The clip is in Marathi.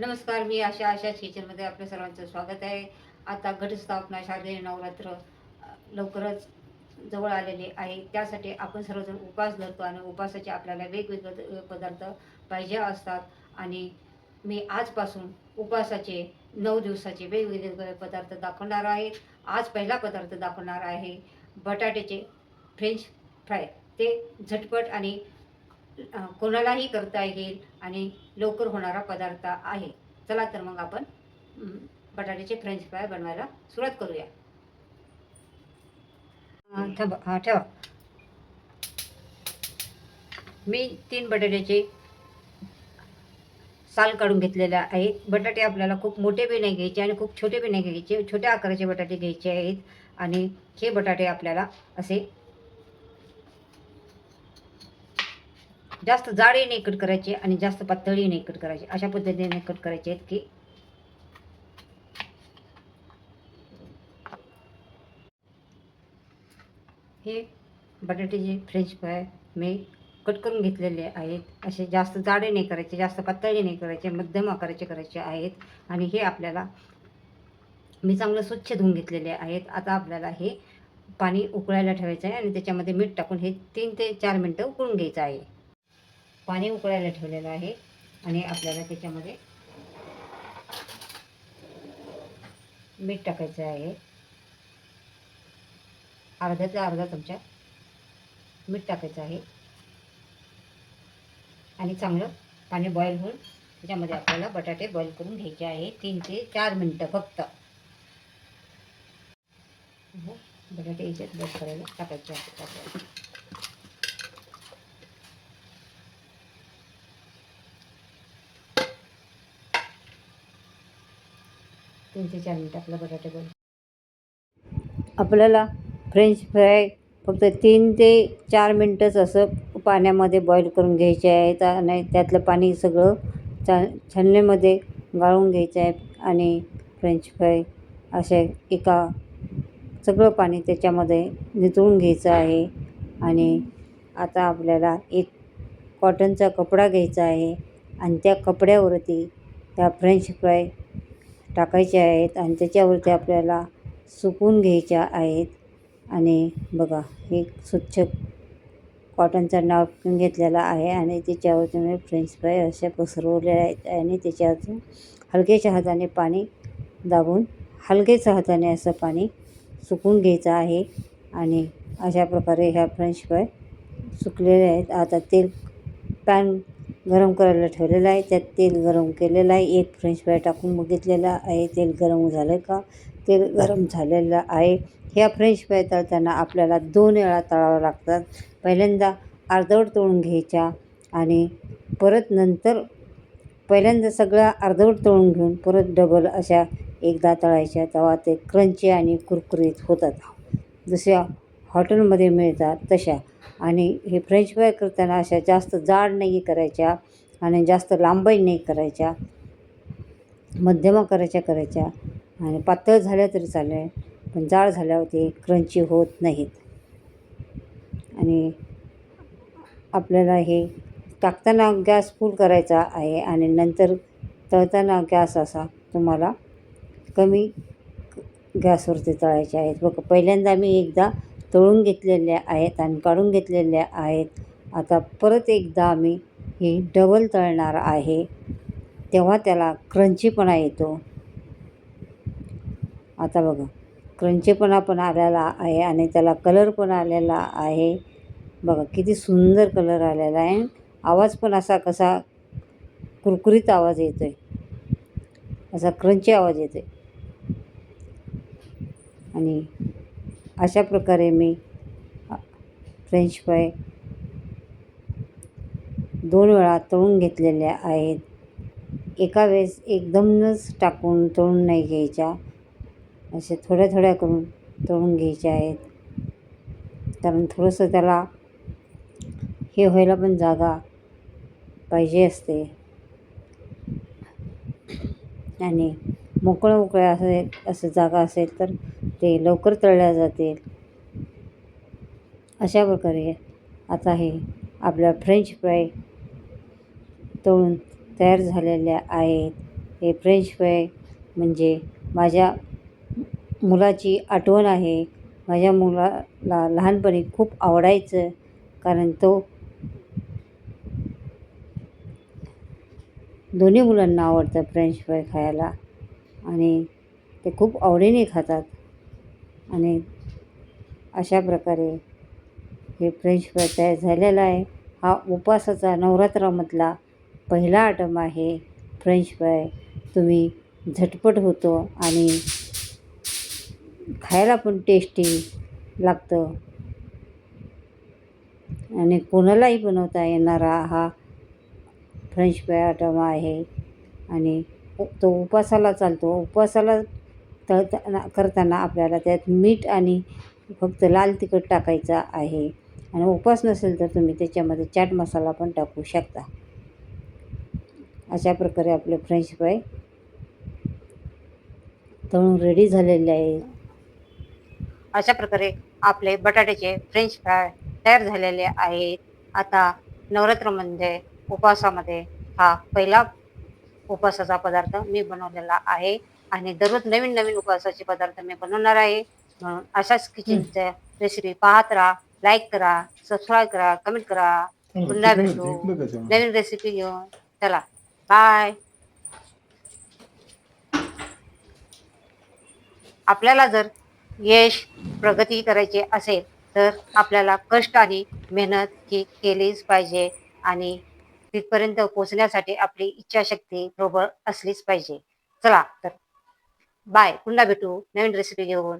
नमस्कार मी आशा आशा किचनमध्ये आपल्या सर्वांचं स्वागत आहे. आता घटस्थापना शारदीय नवरात्र लवकरच जवळ आलेले आहे. त्यासाठी आपण सर्वजण उपास धरतो आणि उपासाचे आपल्याला वेगवेगळे पदार्थ पाहिजे असतात. आणि मी आजपासून उपासाचे नऊ दिवसाचे वेगवेगळे पदार्थ दाखवणार आहे. आज पहिला पदार्थ दाखवणार आहे बटाट्याचे फ्रेंच फ्राय. ते झटपट आणि कोणालाही करता येईल आणि लवकर होणारा पदार्थ आहे. चला तर मग आपण बटाट्याचे फ्रेंच फ्राय बनवायला सुरुवात करूया. ठेवा हां ठेवा. मी तीन बटाट्याचे साल काढून घेतलेल्या आहेत बटाटे आपल्याला खूप मोठे बी नाही घ्यायचे आणि खूप छोटे बी नाही घ्यायचे. छोट्या आकाराचे बटाटे घ्यायचे आहेत आणि हे बटाटे आपल्याला असे जास्त जाडे नाही कट करायचे आणि जास्त पातळी नाही कट करायचे. अशा पद्धतीने कट करायचे आहेत की हे बटाट्याचे फ्रेंच फ्राय मी कट करून घेतलेले आहेत. असे जास्त जाडे नाही करायचे जास्त पातळी नाही करायचे मध्यम आकाराचे करायचे आहेत. आणि हे आपल्याला मी चांगलं स्वच्छ धुवून घेतलेले आहेत. आता आपल्याला हे पाणी उकळायला ठेवायचं आहे आणि त्याच्यामध्ये मीठ टाकून हे तीन ते चार मिनटं उकळून घ्यायचं आहे. पाणी उकळायला ठेवलेलं आहे आणि आपल्याला त्याच्यामध्ये मीठ टाकायचं आहे. अर्ध्याचा अर्धा चमचा मीठ टाकायचं आहे. आणि चांगलं पाणी बॉईल होऊन त्याच्यामध्ये आपल्याला बटाटे बॉईल करून घ्यायचे आहे. तीन ते चार मिनटं फक्त. हो, बटाटे याच्यात बॉईल करायला टाकायचे आहे तीन ते चार मिनटं आपला बटाटे बॉईल आपल्याला फ्रेंच फ्राय फक्त तीन ते चार मिनटंच असं पाण्यामध्ये बॉईल करून घ्यायचे आहे तर नाही त्यातलं पाणी सगळं चा छलनेमध्ये गाळून घ्यायचं आहे आणि फ्रेंच फ्राय असे एका सगळं पाणी त्याच्यामध्ये नितळून घ्यायचं आहे आणि आता आपल्याला एक कॉटनचा कपडा घ्यायचा आहे आणि त्या कपड्यावरती त्या फ्रेंच फ्राय टाकायचे आहेत आणि त्याच्यावरती आपल्याला सुकून घ्यायच्या आहेत. आणि बघा हे स्वच्छ कॉटनचा नापकिन घेतलेला आहे आणि त्याच्यावरती मी फ्रेंच फ्राय अशा पसरवल्या आहेत आणि त्याच्यावरती हलक्याच्या हाताने पाणी दाबून हलक्याच्या हाताने असं पाणी सुकून घ्यायचं आहे. आणि अशा प्रकारे ह्या फ्रेंच फ्राय सुकलेले आहेत. आता तेल पॅन गरम करायला ठेवलेलं आहे. त्यात तेल गरम केलेलं आहे. एक फ्रेंच फ्राय टाकून बघितलेलं आहे. तेल गरम झालं का? तेल गरम झालेलं आहे. ह्या फ्रेंच फ्राय तळताना आपल्याला दोन वेळा तळावं लागतात. पहिल्यांदा अर्धवट तळून घ्यायच्या आणि परत नंतर पहिल्यांदा सगळ्या अर्धवट तळून घेऊन परत डबल अशा एकदा तळायच्या. तेव्हा ते क्रंची आणि कुरकुरीत होतात. दुसऱ्या हॉटेलमध्ये मिळतात तशा. आणि हे फ्रेंच फ्राय करताना अशा जास्त जाड नाही करायच्या आणि जास्त लांबही नाही करायच्या. मध्यम आकाराच्या करायच्या. आणि पातळ झाल्या तरी चालेल पण जाड झाल्यावरती क्रंची होत नाहीत. आणि आपल्याला हे टाकताना गॅस फुल करायचा आहे आणि नंतर तळताना गॅस असा तुम्हाला कमी गॅसवरती तळायचे आहेत. बघ पहिल्यांदा मी एकदा तळून घेतलेल्या आहेत आणि काढून घेतलेल्या आहेत. आता परत एकदा आम्ही ही डबल तळणार आहे. तेव्हा त्याला क्रंचीपणा येतो. आता बघा क्रंचीपणा पण आलेला आहे आणि त्याला कलर पण आलेला आहे. बघा किती सुंदर कलर आलेला आहे. आवाज पण असा कसा कुरकुरीत आवाज येतो आहे असा क्रंची आवाज येतो आहे आणि अशा प्रकारे मी फ्रेंच फ्राय दोन वेळा तळून घेतलेल्या आहेत. एका वेळेस एकदमच टाकून तळून नाही घ्यायच्या. असे थोड्या थोड्या करून तळून घ्यायच्या आहेत. कारण थोडंसं त्याला हे व्हायला पण जागा पाहिजे असते. आणि मोकळं मोकळं असं असं जागा असेल तर ते लवकर तळल्या जातील. अशा प्रकारे आता हे आपल्या फ्रेंच फ्राय तळून तयार झालेल्या आहेत. हे फ्रेंच फ्राय म्हणजे माझ्या मुलाची आठवण आहे. माझ्या मुलाला लहानपणी खूप आवडायचं कारण तो दोन्ही मुलांना आवडतं फ्रेंच फ्राय खायला. आणि ते खूप आवडीने खातात. आणि अशा प्रकारे हे फ्रेंच फ्राय तयार झालेला आहे. हा उपवासाचा नवरात्रामधला पहिला आटम आहे फ्रेंच फ्राय. तुम्ही झटपट होतो आणि खायला पण टेस्टी लागतं. आणि कोणालाही बनवता येणारा हा फ्रेंच फ्राय आटम आहे. आणि तो उपवासाला चालतो. उपवासाला तळताना करताना आपल्याला त्यात मीठ आणि फक्त लाल तिखट टाकायचा आहे. आणि उपवास नसेल तर तुम्ही त्याच्यामध्ये चाट मसाला पण टाकू शकता. अशा प्रकारे आपले फ्रेंच फ्राय तळून रेडी झालेले आहे. अशा प्रकारे आपले बटाट्याचे फ्रेंच फ्राय तयार झालेले आहेत. आता नवरात्रमध्ये म्हणजे उपवासामध्ये हा पहिला उपवासाचा पदार्थ मी बनवलेला आहे. आणि दररोज नवीन नवीन उपवासाचे पदार्थ मी बनवणार आहे. म्हणून अशाच किचनच्या रेसिपी पाहत राहा लाईक करा सबस्क्राईब करा कमेंट करा. पुन्हा भेटू. नवीन रेसिपी घेऊन. चला बाय आपल्याला जर यश प्रगती करायची असेल तर आपल्याला कष्ट आणि मेहनत ही केलीच पाहिजे. आणि तिथपर्यंत पोहोचण्यासाठी आपली इच्छाशक्ती प्रबळ असलीच पाहिजे. चला तर. बाय पुन्हा भेटू. नवीन रेसिपी घेऊन.